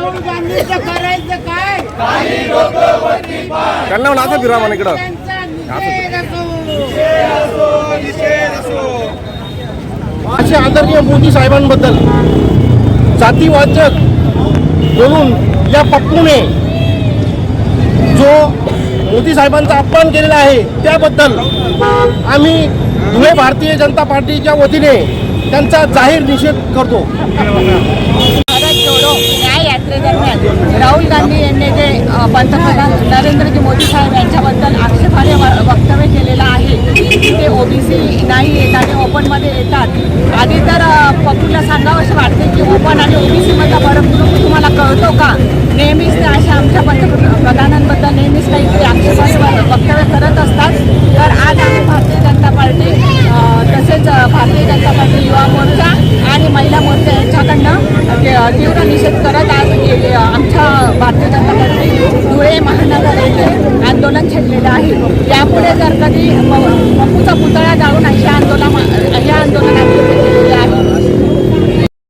राहुल गांधीचं करायचं काय? त्यांना म्हणा असं फिरा म्हणा इकडं. त्यांचा निषेध असो. असे आदरणीय मोदी साहेबांबद्दल जातीवाचक बोलून या पप्पूने जो मोदी साहेबांचा अपमान केलेला आहे त्याबद्दल आम्ही धुळे भारतीय जनता पार्टीच्या वतीने त्यांचा जाहीर निषेध करतो. भारत जोडो नरेंद्रजी मोदी साहेब यांच्याबद्दल आक्षेपार्ह व- वक्तव्य केलेलं आहे. की ते ओबीसी नाही येत आणि ओपनमध्ये येतात. आधी तर पप्पूला सांगावं असं वाटते की ओपन आणि ओबीसीमधला फरक तुम्हाला कळतो का? नेहमीच ते अशा आमच्या पंतप्रधानांबद्दल नेहमीच काहीतरी आक्षेपार्ह वक्तव्य करत असतात. तर आज आम्ही भारतीय जनता पार्टी तसेच भारतीय जनता पार्टी युवा मोर्चा आणि महिला मोर्चा यांच्याकडनं ते, अ, तीव्र निषेध करत आज म्हणजे, आमच्या भारतीय जनता पार्टी धुळे महानगर येथे आंदोलन छेडलेलं आहे. यापुढे जर कधी पप्पूचा पुतळा जाऊन अशा